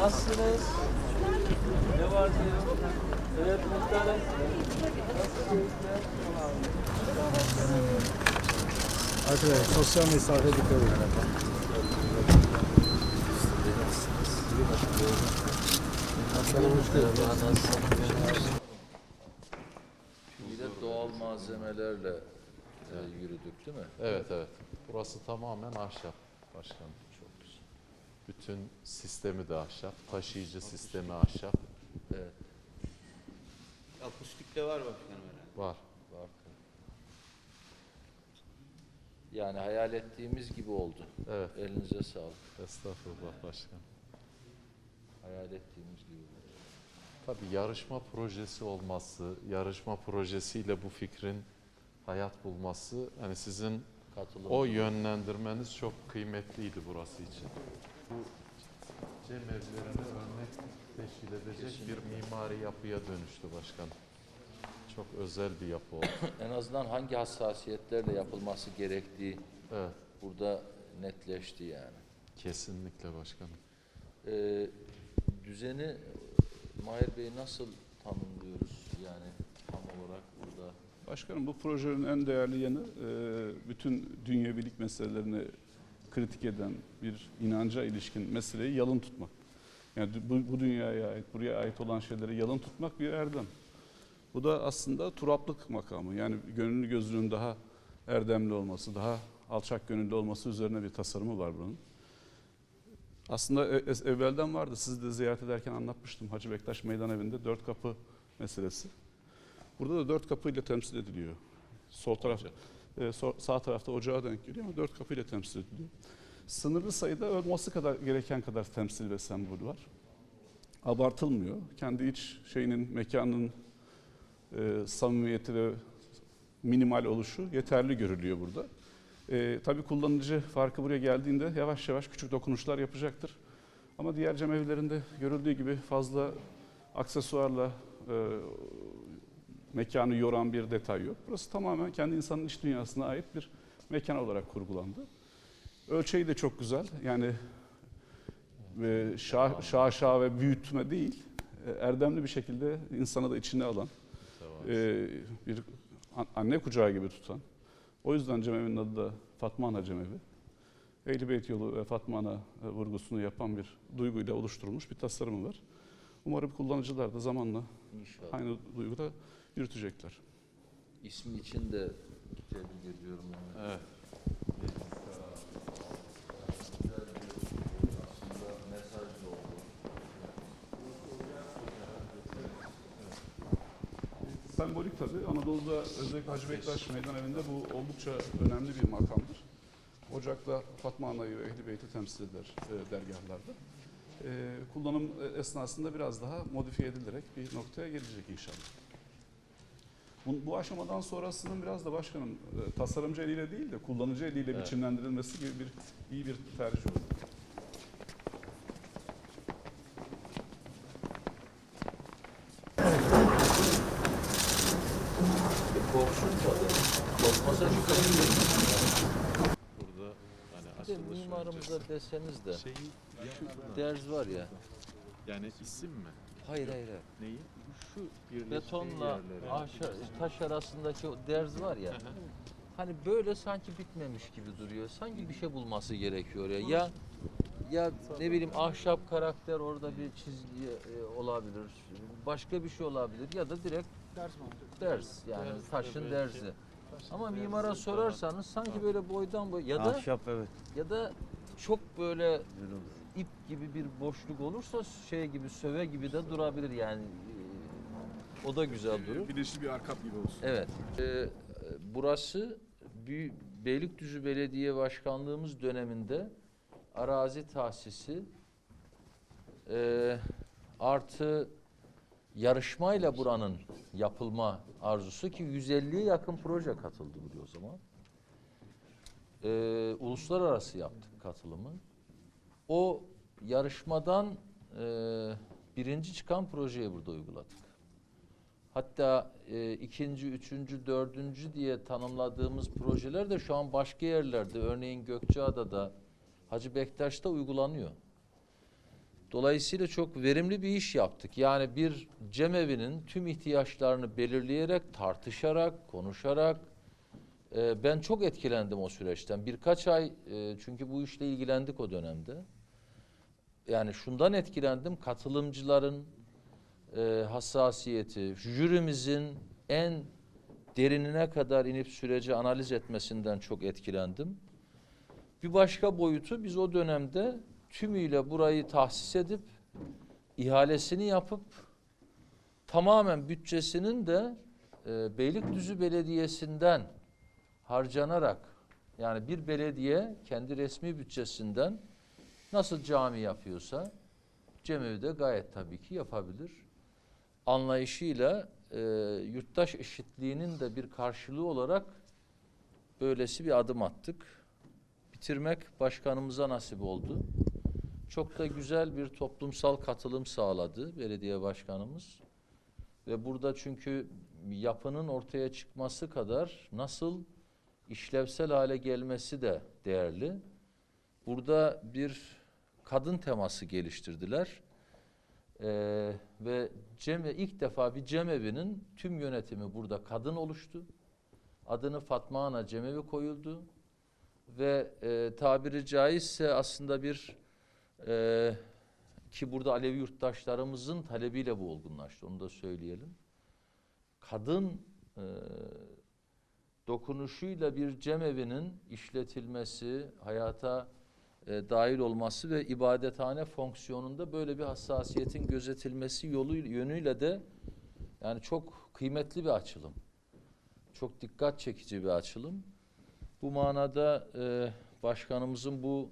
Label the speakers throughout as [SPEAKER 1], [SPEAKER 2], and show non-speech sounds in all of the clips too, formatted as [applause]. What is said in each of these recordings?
[SPEAKER 1] Nasılsınız? Ne var ne yok? Evet muhtarım. Nasıl keyifler?
[SPEAKER 2] Arkadaşlar sosyal mesafe dikkat edin.
[SPEAKER 1] Bir de doğal malzemelerle e, yürüdük değil mi?
[SPEAKER 3] Evet evet. Burası tamamen ahşap başkanım. Bütün sistemi de ahşap. Taşıyıcı sistemi ahşap.
[SPEAKER 1] Evet.
[SPEAKER 4] Akustik de var başkanım herhalde.
[SPEAKER 3] Var.
[SPEAKER 1] Var. Yani hayal ettiğimiz gibi oldu.
[SPEAKER 3] Evet.
[SPEAKER 1] Elinize sağlık.
[SPEAKER 3] Estağfurullah başkanım.
[SPEAKER 1] Hayal ettiğimiz gibi oldu.
[SPEAKER 3] Tabii yarışma projesi olması, yarışma projesiyle bu fikrin hayat bulması, hani sizin
[SPEAKER 1] Katılım.
[SPEAKER 3] o yönlendirmeniz çok kıymetliydi burası için. Bu cem evlerine örnek teşkil edecek bir mimari yapıya dönüştü başkanım. Çok özel bir yapı oldu. [coughs]
[SPEAKER 1] En azından hangi hassasiyetlerle yapılması gerektiği
[SPEAKER 3] Evet,
[SPEAKER 1] burada netleşti yani.
[SPEAKER 3] kesinlikle başkanım.
[SPEAKER 1] Ee, düzeni Mahir Bey nasıl tanımlıyoruz yani tam olarak burada?
[SPEAKER 5] Başkanım bu projenin en değerli yanı e, bütün dünyevilik meselelerini kritik eden bir inanca ilişkin meseleyi yalın tutmak. Yani bu, bu dünyaya ait, buraya ait olan şeyleri yalın tutmak bir erdem. Bu da aslında turaplık makamı. Yani gönüllü gözlüğün daha erdemli olması, daha alçak gönüllü olması üzerine bir tasarımı var bunun. Aslında e- evvelden vardı. Sizi de ziyaret ederken anlatmıştım. Hacı Bektaş Meydan Evi'nde dört kapı meselesi. Burada da dört kapıyla temsil ediliyor. Sol taraf, e, sağ tarafta ocağa denk geliyor ama dört kapıyla temsil ediliyor. Sınırlı sayıda olması kadar gereken kadar temsil ve sembol var. Abartılmıyor. Kendi iç şeyinin, mekanın e, samimiyeti ve minimal oluşu yeterli görülüyor burada. E, tabii kullanıcı farkı buraya geldiğinde yavaş yavaş küçük dokunuşlar yapacaktır. Ama diğer cam evlerinde görüldüğü gibi fazla aksesuarla e, mekanı yoran bir detay yok. Burası tamamen kendi insanın iç dünyasına ait bir mekan olarak kurgulandı. Ölçeği de çok güzel. Yani e, şah, şaşa ve büyütme değil, e, erdemli bir şekilde insanı da içine alan, e, bir an- anne kucağı gibi tutan. O yüzden Cemevi'nin adı da Fatma Ana Cemevi. Ehl-i Beyt yolu ve Fatma Ana e, vurgusunu yapan bir duyguyla oluşturulmuş bir tasarımı var. Umarım kullanıcılar da zamanla
[SPEAKER 1] İnşallah.
[SPEAKER 5] aynı duyguda yürütecekler.
[SPEAKER 1] İsmi için de tebrik ediyorum. Yani.
[SPEAKER 3] Evet.
[SPEAKER 5] Sembolik tabii. Anadolu'da özellikle Hacı Bektaş Meydan Evi'nde bu oldukça önemli bir makamdır. Ocak'ta Fatma Ana'yı ve Ehli Beyt'i temsil eder e, dergahlarda. E, kullanım e, esnasında biraz daha modifiye edilerek bir noktaya gelecek inşallah. Bu, bu aşamadan sonrasının biraz da başkanım e, tasarımcı eliyle değil de kullanıcı eliyle
[SPEAKER 3] Evet.
[SPEAKER 5] biçimlendirilmesi gibi bir iyi bir tercih oldu.
[SPEAKER 3] Burada hani açılış
[SPEAKER 1] mimarımıza deseniz de
[SPEAKER 3] şeyi
[SPEAKER 1] derz var ya.
[SPEAKER 3] yani isim mi?
[SPEAKER 1] Hayır hayır. hayır.
[SPEAKER 3] Neyi?
[SPEAKER 1] Şu
[SPEAKER 3] Birleştiği
[SPEAKER 1] betonla
[SPEAKER 3] yerleri.
[SPEAKER 1] taş arasındaki o derz var ya. Hani böyle sanki bitmemiş gibi duruyor. Sanki bir şey bulması gerekiyor ya. Ya ya ne bileyim ahşap karakter orada bir çizgi e, olabilir. Başka bir şey olabilir ya da direkt ders yani taşın derzi. Ama mimara sorarsanız sanki böyle boydan boy ya da
[SPEAKER 4] Ahşap evet.
[SPEAKER 1] ya da çok böyle
[SPEAKER 4] Güzel olur.
[SPEAKER 1] İp gibi bir boşluk olursa şey gibi söve gibi de durabilir yani. Ee, O da güzel durur.
[SPEAKER 5] Bilinçli bir arkap gibi olsun.
[SPEAKER 1] Evet. Ee, burası Büyük Beylikdüzü Belediye Başkanlığımız döneminde arazi tahsisi e, artı yarışmayla buranın yapılma arzusu ki 150'ye yakın proje katıldı buraya o zaman. Ee, uluslararası yaptık katılımı. O yarışmadan e, birinci çıkan projeyi burada uyguladık. Hatta e, ikinci, üçüncü, dördüncü diye tanımladığımız projeler de şu an başka yerlerde, örneğin Gökçeada'da, Hacı Bektaş'ta uygulanıyor. Dolayısıyla çok verimli bir iş yaptık. Yani bir cemevinin tüm ihtiyaçlarını belirleyerek, tartışarak, konuşarak e, ben çok etkilendim o süreçten. Birkaç ay e, çünkü bu işle ilgilendik o dönemde. Yani şundan etkilendim. Katılımcıların e, hassasiyeti, jürimizin en derinine kadar inip süreci analiz etmesinden çok etkilendim. Bir başka boyutu biz o dönemde tümüyle burayı tahsis edip ihalesini yapıp tamamen bütçesinin de e, Beylikdüzü Belediyesi'nden harcanarak yani bir belediye kendi resmi bütçesinden nasıl cami yapıyorsa cemevi de gayet tabii ki yapabilir. Anlayışıyla e, yurttaş eşitliğinin de bir karşılığı olarak böylesi bir adım attık. Bitirmek başkanımıza nasip oldu. Çok da güzel bir toplumsal katılım sağladı belediye başkanımız. Ve burada çünkü yapının ortaya çıkması kadar nasıl işlevsel hale gelmesi de değerli. Burada bir kadın teması geliştirdiler. Ee, ve ceme, ilk defa bir cemevinin tüm yönetimi burada kadın oluştu. Adını Fatma Ana Cemevi koyuldu. Ve e, tabiri caizse aslında bir e, ki burada Alevi yurttaşlarımızın talebiyle bu olgunlaştı. Onu da söyleyelim. Kadın e, dokunuşuyla bir cemevinin işletilmesi, hayata e, dahil olması ve ibadethane fonksiyonunda böyle bir hassasiyetin gözetilmesi yolu yönüyle de yani çok kıymetli bir açılım. Çok dikkat çekici bir açılım. Bu manada e, başkanımızın bu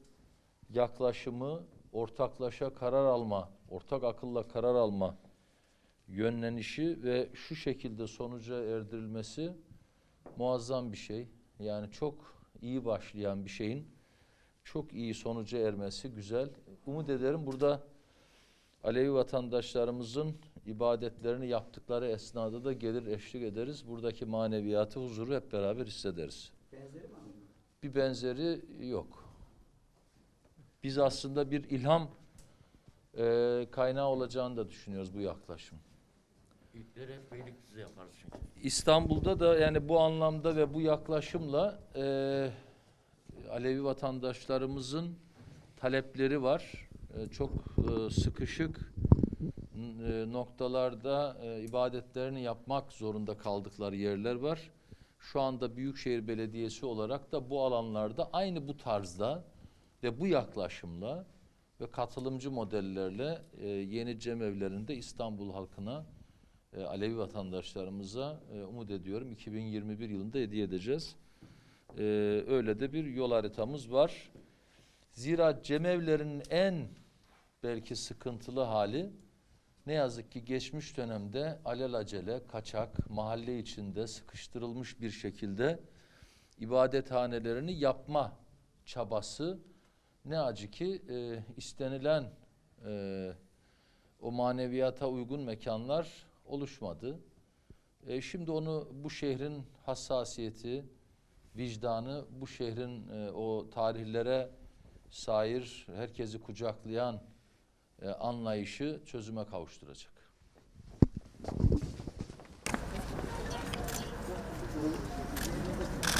[SPEAKER 1] yaklaşımı ortaklaşa karar alma, ortak akılla karar alma yönlenişi ve şu şekilde sonuca erdirilmesi muazzam bir şey. Yani çok iyi başlayan bir şeyin çok iyi sonuca ermesi güzel. Umut ederim burada Alevi vatandaşlarımızın ibadetlerini yaptıkları esnada da gelir eşlik ederiz. Buradaki maneviyatı, huzuru hep beraber hissederiz. Bir benzeri yok. Biz aslında bir ilham e, kaynağı olacağını da düşünüyoruz bu yaklaşım.
[SPEAKER 4] İlkleri hep Beylikdüzü yaparız çünkü.
[SPEAKER 1] İstanbul'da da yani bu anlamda ve bu yaklaşımla e, Alevi vatandaşlarımızın talepleri var. E, çok e, sıkışık e, noktalarda e, ibadetlerini yapmak zorunda kaldıkları yerler var. Şu anda Büyükşehir Belediyesi olarak da bu alanlarda aynı bu tarzda ve bu yaklaşımla ve katılımcı modellerle e, yeni cemevlerinde İstanbul halkına e, Alevi vatandaşlarımıza e, umut ediyorum 2021 yılında hediye edeceğiz. E, öyle de bir yol haritamız var. Zira cemevlerin en belki sıkıntılı hali ne yazık ki geçmiş dönemde alelacele, kaçak, mahalle içinde sıkıştırılmış bir şekilde ibadethanelerini yapma çabası ne acı ki e, istenilen e, o maneviyata uygun mekanlar oluşmadı. E, şimdi onu bu şehrin hassasiyeti, vicdanı, bu şehrin e, o tarihlere sair, herkesi kucaklayan e, anlayışı çözüme kavuşturacak.